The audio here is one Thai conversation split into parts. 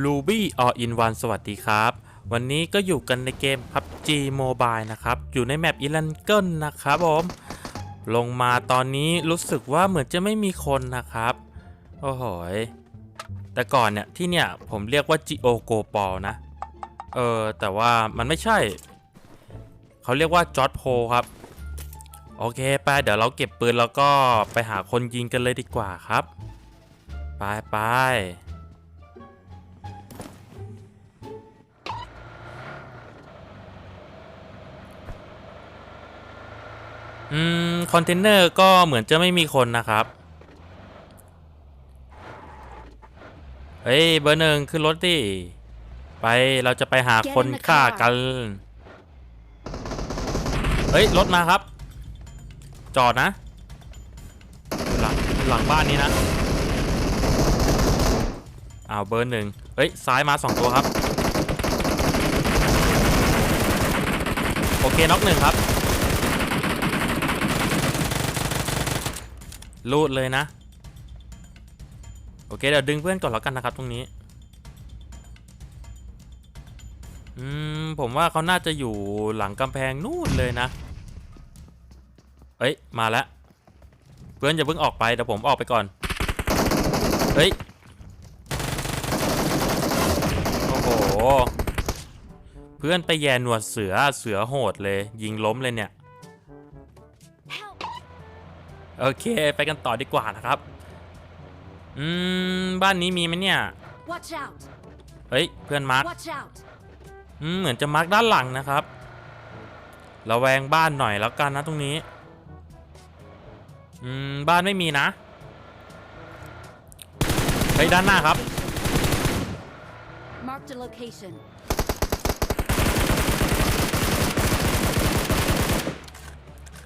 Ruby All in One สวัสดีครับ วันนี้ก็อยู่กันในเกม PUBG Mobile นะครับ อยู่ในแมป e l a n g e n นะครับผม ลงมาตอนนี้รู้สึกว่าเหมือนจะไม่มีคนนะครับ โอ้โหแต่ก่อนเนี่ย ที่เนี่ย ผมเรียกว่า Geo Go p o นะ เออ แต่ว่ามันไม่ใช่ เขาเรียกว่า j o r d p o ครับ โอเค ไป เดี๋ยวเราเก็บปืนแล้วก็ไปหาคนยิงกันเลยดีกว่าครับ ไปไป อืม คอนเทนเนอร์ก็เหมือนจะไม่มีคนนะครับ เฮ้ย เบอร์หนึ่งขึ้นรถดิ ไปเราจะไปหาคนฆ่ากัน เฮ้ย รถมาครับ จอดนะ หลังหลังบ้านนี้นะอ้าวเบอร์หนึ่งเฮ้ย ซ้ายมาสองตัวครับ โอเคน็อกหนึ่งครับ รูดเลยนะ โอเคเดี๋ยวดึงเพื่อนก่อนแล้วกันนะครับตรงนี้ อืม ผมว่าเขาน่าจะอยู่หลังกำแพงนู่นเลยนะเฮ้ย มาแล้ว เพื่อนอย่าเพิ่งออกไปเดี๋ยวผมออกไปก่อน เฮ้ย โอ้โห เพื่อนไปแย่หนวดเสือ เสือโหดเลย ยิงล้มเลยเนี่ย โอเค ไปกันต่อดีกว่านะครับ อืม บ้านนี้มีไหมเนี่ย Watch out! เฮ้ย เพื่อนมาร์ค Watch out! อืมเหมือนจะมาร์คด้านหลังนะครับ ระแวงบ้านหน่อยแล้วกันนะตรงนี้ อืม บ้านไม่มีนะ เฮ้ย ด้านหน้าครับ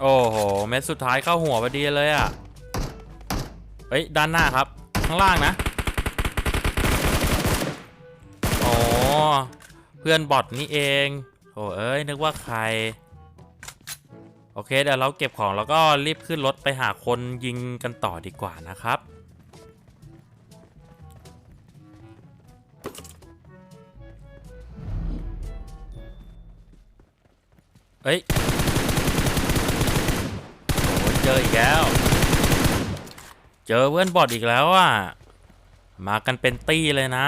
โอ้โห เม็ดสุดท้ายเข้าหัวพอดีเลยอะ่ะ เฮ้ย ด้านหน้าครับ ข้างล่างนะ โอ๋อเพื่อนบอทนี่เอง โอ้เอ้ย นึกว่าใคร โอเค เดี๋ยวเราเก็บของแล้วก็รีบขึ้นรถไปหาคนยิงกันต่อดีกว่านะครับเฮ้ย เจออีกแล้ว เจอเพื่อนบอดอีกแล้วอะ มากันเป็นตี้เลยนะ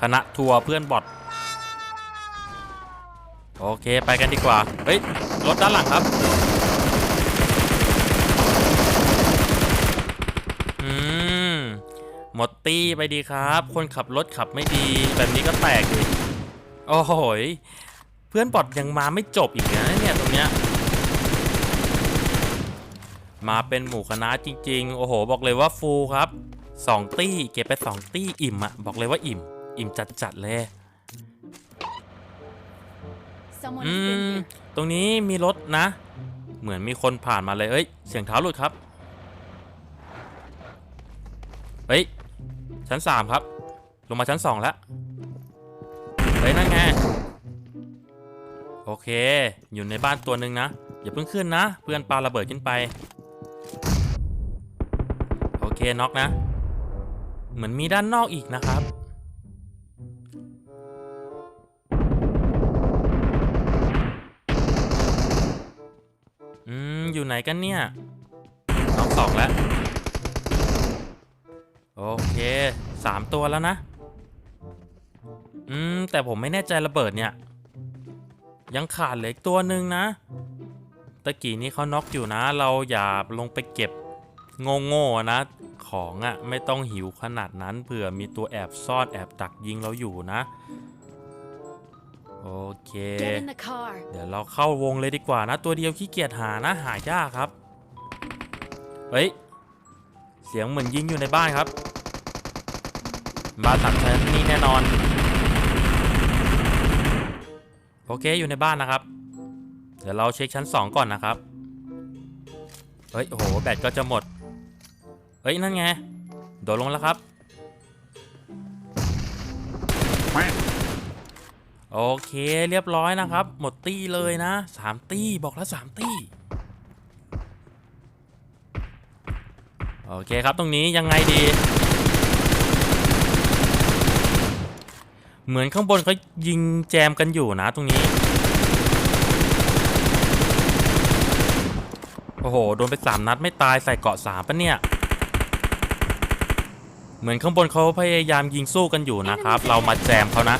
คณะทัวร์เพื่อนบอดโอเคไปกันดีกว่า เฮ้ย รถด้านหลังครับ อืม หมดตี้ไปดีครับ คนขับรถขับไม่ดี แบบนี้ก็แตกดิโอ้โหยเพื่อนบอดยังมาไม่จบอีกนะเนี่ยตรงเนี้ย มาเป็นหมู่คณะจริง ๆ โอ้โห บอกเลยว่าฟูลครับสองตี้เก็บไปสองตี้อิ่มอะบอกเลยว่าอิ่ม อิ่มจัดๆเลย Someone อื has ม been here. ตรงนี้มีรถนะ เหมือนมีคนผ่านมาเลยเอ้ยเสียงเท้าหลุดครับเฮ้ยชั้นสามครับ ลงมาชั้นสองแล้วเฮ้ยนั่นไงโอเค อยู่ในบ้านตัวหนึ่งนะอย่าเพิ่งขึ้นนะ เพื่อนปาระเบิดขึ้นไปโอ เคน็อกนะ เหมือนมีด้านนอกอีกนะครับ อืม อยู่ไหนกันเนี่ยน้องสองแล้ว โอเคสามตัวแล้วนะ อืม แต่ผมไม่แน่ใจระเบิดเนี่ย ยังขาดเหลืออีกตัวหนึ่งนะตะกี้นี้เขาน็อกอยู่นะ เราอย่าลงไปเก็บโง่ๆนะ ของอะ่ะไม่ต้องหิวขนาดนั้นเผื่อมีตัวแอบซ่อนแอบดักยิงเราอยู่นะ โอเค Get in the car. เดี๋ยวเราเข้าวงเลยดีกว่านะ ตัวเดียวขี้เกียจหานะหายากครับ เฮ้ย เสียงเหมือนยิงอยู่ในบ้านครับมาตัดชั้นนี่แน่นอน โอเคอยู่ในบ้านนะครับ เดี๋ยวเราเช็คชั้น 2 ก่อนนะครับ เฮ้ยโอ้โหแบตก็จะหมด เฮ้ยนั่นไงโดดลงแล้วครับ โอเคเรียบร้อยนะครับ หมดตี้เลยนะสามตี้บอกแล้วสามตี้โอเคครับตรงนี้ยังไงดี เหมือนข้างบนเขายิงแจมกันอยู่นะตรงนี้ โอ้โห โดนไปสามนัดไม่ตายใส่เกาะสามปะเนี่ย เหมือนข้างบนเขาพยายามยิงสู้กันอยู่นะครับ เรามาแจมเขานะ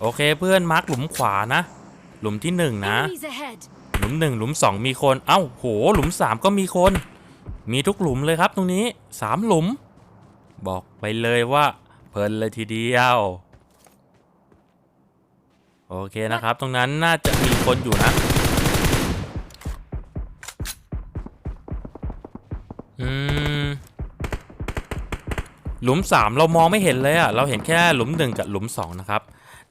โอเคเพื่อนมาร์คหลุมขวานะ หลุมที่หนึ่งนะ Enemies ahead. หลุมหนึ่งหลุมสองมีคน เอ้าโห หลุมสามก็มีคน มีทุกหลุมเลยครับตรงนี้สามหลุม บอกไปเลยว่าเพลินเลยทีเดียวโอเคนะครับ ตรงนั้นน่าจะมีคนอยู่นะ อืม หลุมสามเรามองไม่เห็นเลยอะเราเห็นแค่หลุมหนึ่งกับหลุมสองนะครับ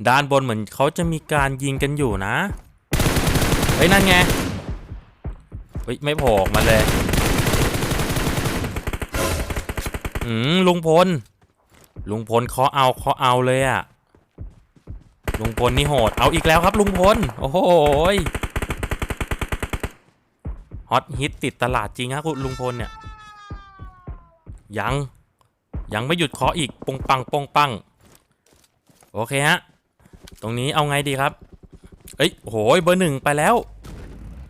ด้านบนเหมือนเขาจะมีการยิงกันอยู่นะ เฮ้ย นั่นไง เฮ้ย ไม่โผล่อมาเลย อืม ลุงพล ลุงพลเขาเอาเขาเอาเลยอะลุงพลนี่โหด เอาอีกแล้วครับลุงพล โอ้โหฮอตฮิตติดตลาดจริงครับคุณลุงพลเนี่ย ยัง ยังไม่หยุดเคาะอีกปงปังปงปัง โอเคฮะ ตรงนี้เอาไงดีครับ เอ้ยโหยเบอร์หนึ่งไปแล้ว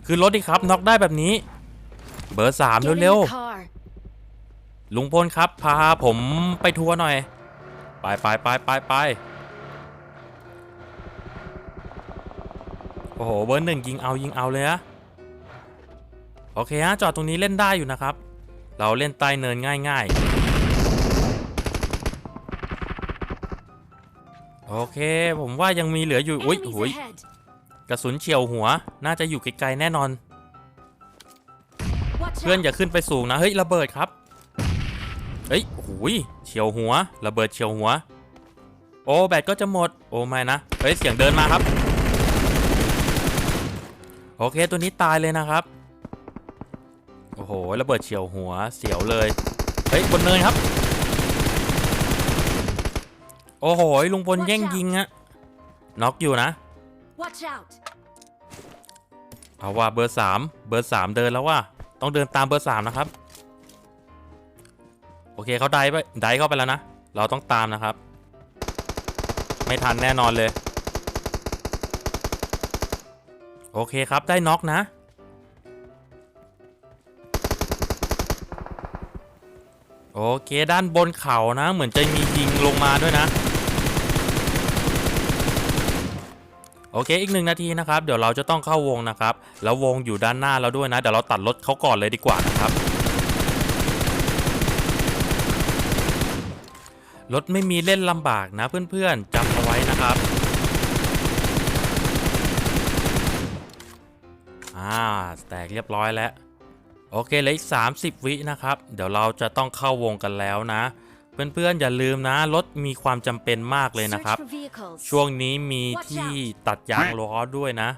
คือรถดิครับน็อกได้แบบนี้ เบอร์สาม Get in เร็ว the car. ๆลุงพลครับ พาผมไปทัวร์หน่อย ไปไปไปไปไปโอ้โหเบอร์หนึ่งยิงเอายิงเอาเลยอะโอเคฮะจอดตรงนี้เล่นได้อยู่นะครับ เราเล่นใต้เนินง่าย ๆ โอเค ผมว่ายังมีเหลืออยู่ อุ้ย Enemies หุย ahead. กระสุนเฉียวหัว น่าจะอยู่ไกลๆแน่นอน Watch เพื่อน out. อย่าขึ้นไปสูงนะ เฮ้ยระเบิดครับ เฮ้ยหูยเฉียวหัว ระเบิดเฉียวหัว โอ้แบตก็จะหมด โอ้ไม่นะ เฮ้ยเสียงเดินมาครับ โอเคตัวนี้ตายเลยนะครับ โอ้โหระเบิดเฉียวหัวเสียวเลย เฮ้ยบนเนินครับ โอ้โหลุงพลแย่งยิงอะน็อกอยู่นะ Watch out. เอาว่าเบอร์สามเบอร์สามเดินแล้วว่าต้องเดินตามเบอร์สามนะครับ โอเคเขาไดไปไดเข้าไปแล้วนะ เราต้องตามนะครับ ไม่ทันแน่นอนเลย โอเคครับได้น็อกนะ โอเคด้านบนเขานะ เหมือนจะมียิงลงมาด้วยนะ โอเคอีกหนึ่งนาทีนะครับเดี๋ยวเราจะต้องเข้าวงนะครับแล้ววงอยู่ด้านหน้าเราด้วยนะเดี๋ยวเราตัดรถเขาก่อนเลยดีกว่านะครับรถไม่มีเล่นลำบากนะเพื่อนๆจำเอาไว้นะครับอ่าแตกเรียบร้อยแล้ว โอเคเหลืออีก 30 วินะครับ เดี๋ยวเราจะต้องเข้าวงกันแล้วนะ เพื่อนๆอย่าลืมนะ รถมีความจำเป็นมากเลยนะครับ Search for vehicles. ช่วงนี้มีที่ตัดยางล้อด้วยนะ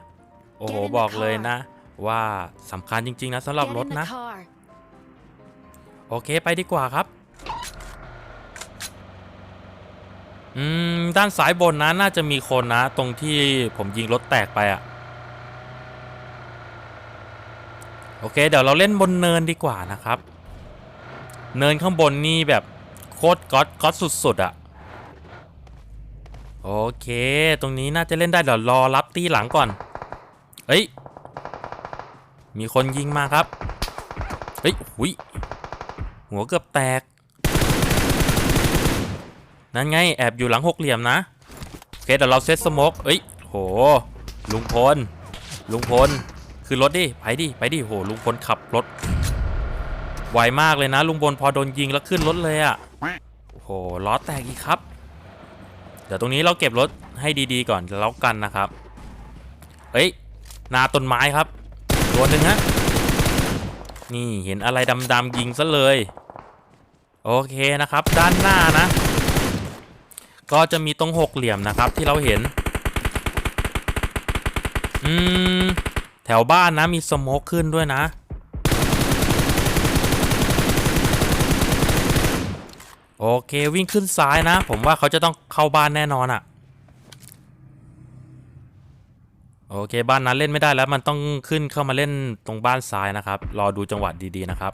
โอ้โหบอกเลยนะ ว่าสำคัญจริง ๆ นะสำหรับ Get ร in ถ the นะ car. โอเคไปดีกว่าครับ อืม ด้านซ้ายบนนะน่าจะมีคนนะ ตรงที่ผมยิงรถแตกไปอะ่ะโอเค เดี๋ยวเราเล่นบนเนินดีกว่านะครับ เนินข้างบนนี่แบบ โคตรก๊อตก๊อตสุดๆอะ่ะ โอเค ตรงนี้น่าจะเล่นได้เดี๋ยวรอรับตีหลังก่อน เฮ้ย มีคนยิงมาครับ เฮ้ยหุยหัวเกือบแตก นั่นไง แอบอยู่หลังหกเหลี่ยมนะ โอเคเดี๋ยวเราเซตสโมกเอ้ย โห ลุงพล ลุงพล คือรถดิ ไปดิ ไปดิ โห ลุงพลขับรถ ไวมากเลยนะ ลุงพลพอโดนยิงแล้วขึ้นรถเลยอะ่ะ โอ้โหล้อแตกอีกครับ เดี๋ยวตรงนี้เราเก็บรถให้ดีๆก่อนแล้วกันนะครับเฮ้ยนาต้นไม้ครับตัวหนึ่งฮะนี่เห็นอะไรดำๆยิงซะเลย โอเคนะครับ ด้านหน้านะ ก็จะมีตรงหกเหลี่ยมนะครับที่เราเห็น อืม แถวบ้านนะมีสโมกขึ้นด้วยนะ โอเควิ่งขึ้นซ้ายนะ ผมว่าเขาจะต้องเข้าบ้านแน่นอนอะ่ะ โอเคบ้านนั้นเล่นไม่ได้แล้วมันต้องขึ้นเข้ามาเล่นตรงบ้านซ้ายนะครับ รอดูจังหวะดีๆนะครับ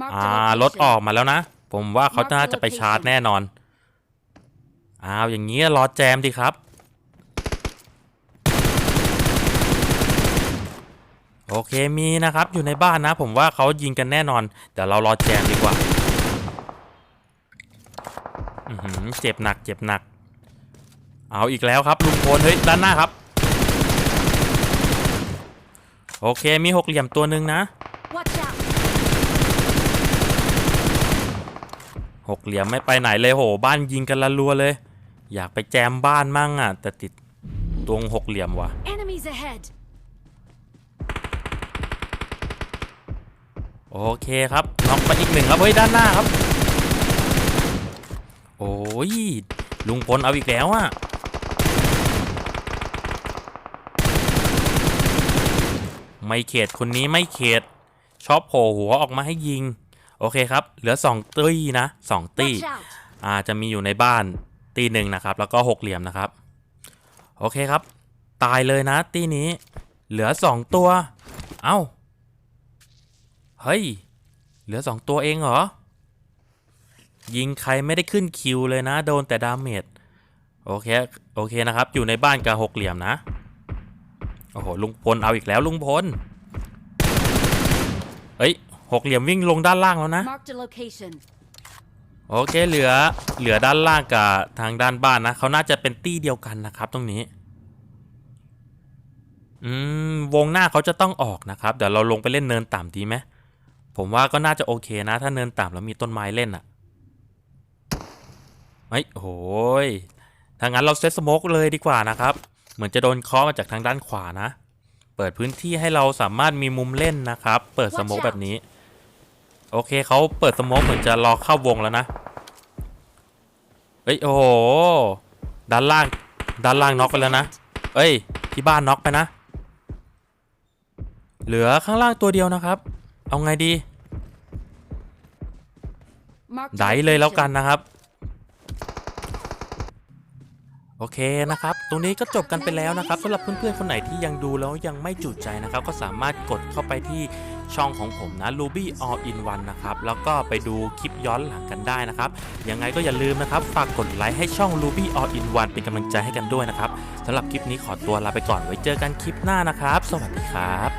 Mark อ่า the รถ location. ออกมาแล้วนะ ผมว่าเขาน่าจะไปชาร์จแน่นอนอ้าวอย่างนี้รอแจมดิครับ โอเคมีนะครับอยู่ในบ้านนะ ผมว่าเขายิงกันแน่นอนเดี๋ยวเรารอแจมดีกว่า อือหือเจ็บหนักเจ็บหนัก เอาอีกแล้วครับลุงพลเฮ้ยด้านหน้าครับ โอเคมีหกเหลี่ยมตัวหนึ่งนะ Watch out! หกเหลี่ยมไม่ไปไหนเลยโห บ้านยิงกันละรัวเลย อยากไปแจมบ้านมั่งอะ แต่ติดตรงหกเหลี่ยมว่ะ Enemies ahead! โอเคครับน็อกไปอีกหนึ่งครับเฮ้ยด้านหน้าครับ โอ้ย ลุงพลเอาอีกแล้วอะไม่เขตคนนี้ไม่เขตชอบโผล่หัวออกมาให้ยิง โอเคครับ เหลือสองตี้นะสองตี้ Watch out! อาจะมีอยู่ในบ้านตีหนึ่งนะครับ แล้วก็หกเหลี่ยมนะครับ โอเคครับ ตายเลยนะตีนี้ เหลือสองตัว เอ้า เฮ้ย เหลือสองตัวเองเหรอ ยิงใครไม่ได้ขึ้นคิวเลยนะ โดนแต่ดาเมจโอเคโอเคนะครับ อยู่ในบ้านกับหกเหลี่ยมนะ โอ้โหลุงพลเอาอีกแล้วลุงพลเอ้ยหกเหลี่ยมวิ่งลงด้านล่างแล้วนะ Marked a location. โอเคเหลือเหลือด้านล่างกับทางด้านบ้านนะเขาน่าจะเป็นตี้เดียวกันนะครับ ตรงนี้อืมวงหน้าเขาจะต้องออกนะครับเดี๋ยวเราลงไปเล่นเนินต่ำดีไหมผมว่าก็น่าจะโอเคนะ ถ้าเนินต่ำแล้วมีต้นไม้เล่นอะ่ะ เฮ้ยโหยถ้างั้นเราเซตสโมกเลยดีกว่านะครับ เหมือนจะโดนเคาะมาจากทางด้านขวานะ เปิดพื้นที่ให้เราสามารถมีมุมเล่นนะครับ เปิดสโมกแบบนี้ โอเคเขาเปิดสโมกเหมือนจะรอเข้าวงแล้วนะเอ้ยโอ้โหด้านล่างด้านล่างน็อกไปแล้วนะ เอ้ย ที่บ้านน็อกไปนะ เหลือข้างล่างตัวเดียวนะครับ เอาไงดี Marked a ไดเลยแล้วกัน location. นะครับ โอเคนะครับ ตรงนี้ก็จบกันไปแล้วนะครับสำหรับเพื่อนๆคนไหนที่ยังดูแล้วยังไม่จุใจนะครับ ก็สามารถกดเข้าไปที่ช่องของผมนะ Ruby All in One นะครับ แล้วก็ไปดูคลิปย้อนหลังกันได้นะครับ ยังไงก็อย่าลืมนะครับ ฝากกดไลค์ให้ช่อง Ruby All in One เป็นกำลังใจให้กันด้วยนะครับสำหรับคลิปนี้ขอตัวลาไปก่อนไว้เจอกันคลิปหน้านะครับ สวัสดีครับ